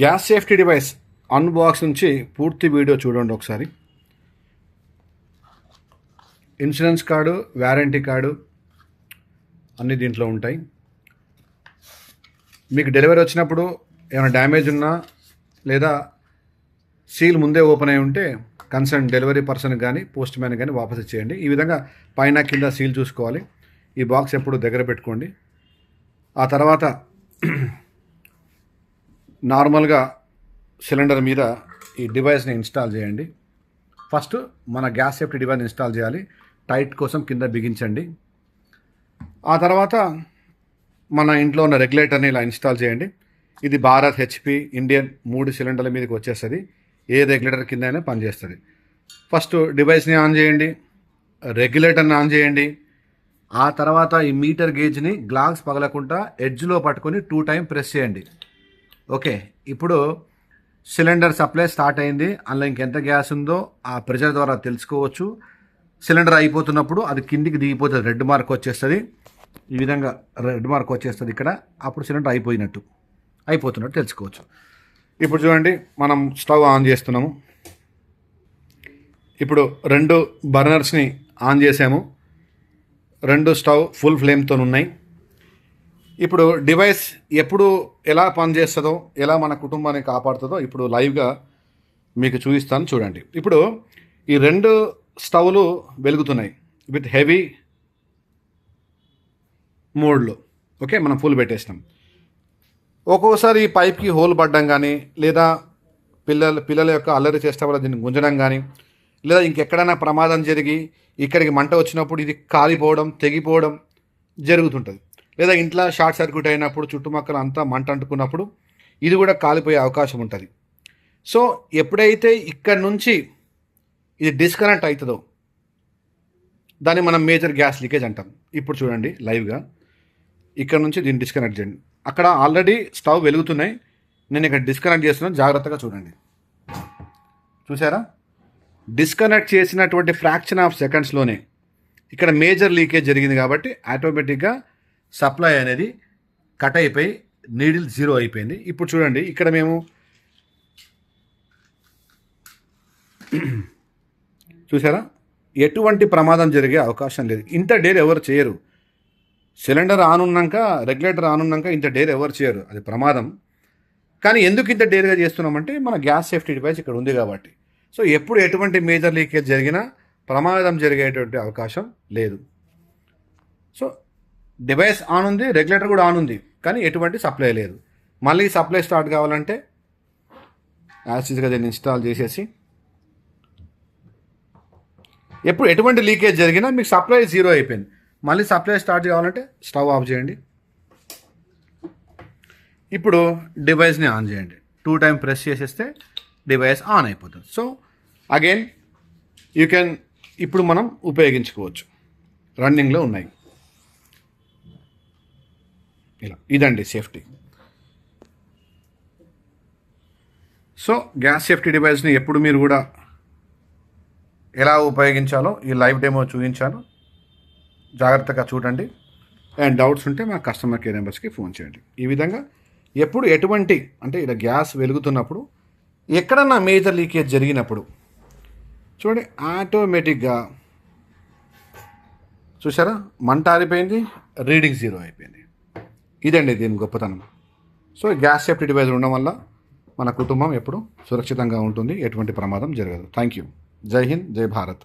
Gas safety device unbox నుంచి పూర్తి video చూడండి ఒకసారి. ఇన్సూరెన్స్ కార్డు వ్యారంటీ కార్డు అన్నీ దీంట్లో ఉంటాయి. మీకు డెలివరీ వచ్చినప్పుడు ఏమైనా డ్యామేజ్ ఉన్నా లేదా సీల్ ముందే ఓపెన్ అయి ఉంటే కన్సర్న్ డెలివరీ పర్సన్ కానీ పోస్ట్ మ్యాన్ కానీ వాపస్ ఇచ్చేయండి. ఈ విధంగా పైన కింద సీల్ చూసుకోవాలి. ఈ బాక్స్ ఎప్పుడు దగ్గర పెట్టుకోండి. ఆ తర్వాత నార్మల్గా సిలిండర్ మీద ఈ డివైస్ని ఇన్స్టాల్ చేయండి. ఫస్ట్ మన గ్యాస్ సేఫ్టీ డివైస్ ఇన్స్టాల్ చేయాలి. టైట్ కోసం కింద బిగించండి. ఆ తర్వాత మన ఇంట్లో ఉన్న రెగ్యులేటర్ని ఇలా ఇన్స్టాల్ చేయండి. ఇది భారత్ హెచ్పి ఇండియన్ మూడు సిలిండర్ల మీదకి వచ్చేస్తుంది. ఏ రెగ్యులేటర్ కింద అయినా పనిచేస్తుంది. ఫస్ట్ డివైస్ని ఆన్ చేయండి. రెగ్యులేటర్ని ఆన్ చేయండి. ఆ తర్వాత ఈ మీటర్ గేజ్ని గ్లాస్ పగలకుండా ఎడ్జ్లో పట్టుకొని టూ టైం ప్రెస్ చేయండి. ఓకే ఇప్పుడు సిలిండర్ సప్లై స్టార్ట్ అయింది. అందులో ఇంకెంత గ్యాస్ ఉందో ఆ ప్రెషర్ ద్వారా తెలుసుకోవచ్చు. సిలిండర్ అయిపోతున్నప్పుడు అది కిందికి దిగిపోతుంది రెడ్ మార్క్ వచ్చేస్తుంది. ఈ విధంగా రెడ్ మార్క్ వచ్చేస్తుంది ఇక్కడ. అప్పుడు సిలిండర్ అయిపోయినట్టు అయిపోతున్నట్టు తెలుసుకోవచ్చు. ఇప్పుడు చూడండి మనం స్టవ్ ఆన్ చేస్తున్నాము. ఇప్పుడు రెండు బర్నర్స్ని ఆన్ చేసాము. రెండు స్టవ్ ఫుల్ ఫ్లేమ్తో ఉన్నాయి ఇప్పుడు డివైస్ ఎప్పుడు ఎలా పనిచేస్తుందో ఎలా మన కుటుంబాన్ని కాపాడుతుందో ఇప్పుడు లైవ్గా మీకు చూపిస్తాను చూడండి. ఇప్పుడు ఈ రెండు స్టవ్లు వెలుగుతున్నాయి విత్ హెవీ మోడ్లో. ఓకే మనం ఫుల్ పెట్టేసినాం. ఒక్కోసారి ఈ పైప్కి హోల్ పడడం కానీ లేదా పిల్లల పిల్లల యొక్క అల్లరి చేస్తే వల్ల దీన్ని గుంజడం కానీ లేదా ఇంకెక్కడైనా ప్రమాదం జరిగి ఇక్కడికి మంట వచ్చినప్పుడు ఇది కాలిపోవడం తెగిపోవడం జరుగుతుంటుంది. లేదా ఇంట్లో షార్ట్ సర్క్యూట్ అయినప్పుడు చుట్టుపక్కల అంతా మంట అంటుకున్నప్పుడు ఇది కూడా కాలిపోయే అవకాశం ఉంటుంది. సో ఎప్పుడైతే ఇక్కడ నుంచి ఇది డిస్కనెక్ట్ అవుతుందో దాన్ని మనం మేజర్ గ్యాస్ లీకేజ్ అంటాం. ఇప్పుడు చూడండి లైవ్గా ఇక్కడ నుంచి దీన్ని డిస్కనెక్ట్ చేయండి. అక్కడ ఆల్రెడీ స్టవ్ వెలుగుతున్నాయి. నేను ఇక్కడ డిస్కనెక్ట్ చేస్తున్నాను. జాగ్రత్తగా చూడండి. చూసారా? డిస్కనెక్ట్ చేసినటువంటి ఫ్రాక్షన్ ఆఫ్ సెకండ్స్లోనే ఇక్కడ మేజర్ లీకేజ్ జరిగింది కాబట్టి ఆటోమేటిక్గా సప్లై అనేది కట్ అయిపోయి నీడిల్ జీరో అయిపోయింది. ఇప్పుడు చూడండి ఇక్కడ మేము చూసారా? ఎటువంటి ప్రమాదం జరిగే అవకాశం లేదు. ఇంత డేర్ ఎవరు చేయరు. సిలిండర్ ఆన్ ఉన్నాక రెగ్యులేటర్ ఆన్ ఉన్నాక ఇంత డేర్ ఎవరు చేయరు. అది ప్రమాదం. కానీ ఎందుకు ఇంత డేర్గా చేస్తున్నామంటే మన గ్యాస్ సేఫ్టీ డివైస్ ఇక్కడ ఉంది కాబట్టి. సో ఎప్పుడు ఎటువంటి మేజర్ లీకేజ్ జరిగినా ప్రమాదం జరిగేటువంటి అవకాశం లేదు. సో డివైస్ ఆన్ ఉంది రెగ్యులేటర్ కూడా ఆన్ ఉంది కానీ ఎటువంటి సప్లై లేదు. మళ్ళీ సప్లై స్టార్ట్ కావాలంటే యాసిడ్గా దీన్ని ఇన్స్టాల్ చేసేసి ఎప్పుడు ఎటువంటి లీకేజ్ జరిగినా మీకు సప్లై జీరో అయిపోయింది. మళ్ళీ సప్లై స్టార్ట్ కావాలంటే స్టవ్ ఆఫ్ చేయండి. ఇప్పుడు డివైస్ని ఆన్ చేయండి. టూ టైం ప్రెస్ చేసేస్తే డివైస్ ఆన్ అయిపోతుంది. సో అగైన్ యూ కెన్ ఇప్పుడు మనం ఉపయోగించుకోవచ్చు. రన్నింగ్లో ఉన్నాయి. ఇలా. ఇదండి సేఫ్టీ. సో గ్యాస్ సేఫ్టీ డివైస్ని ఎప్పుడు మీరు కూడా ఎలా ఉపయోగించాలో ఈ లైవ్ డెమో చూపించాను. జాగ్రత్తగా చూడండి. అండ్ డౌట్స్ ఉంటే మా కస్టమర్ కేర్ నెంబర్స్కి ఫోన్ చేయండి. ఈ విధంగా ఎప్పుడు ఎటువంటి అంటే ఇలా గ్యాస్ వెలుగుతున్నప్పుడు ఎక్కడన్నా మేజర్ లీకేజ్ జరిగినప్పుడు చూడండి ఆటోమేటిక్గా చూసారా మంట ఆరిపోయింది రీడింగ్ జీరో అయిపోయింది. ఇదండి దీని గొప్పతనం. సో గ్యాస్ సేఫ్టీ డివైజర్ ఉండడం వల్ల మన కుటుంబం ఎప్పుడు సురక్షితంగా ఉంటుంది ఎటువంటి ప్రమాదం జరగదు. థ్యాంక్ యూ జై హింద్ జై భారత్.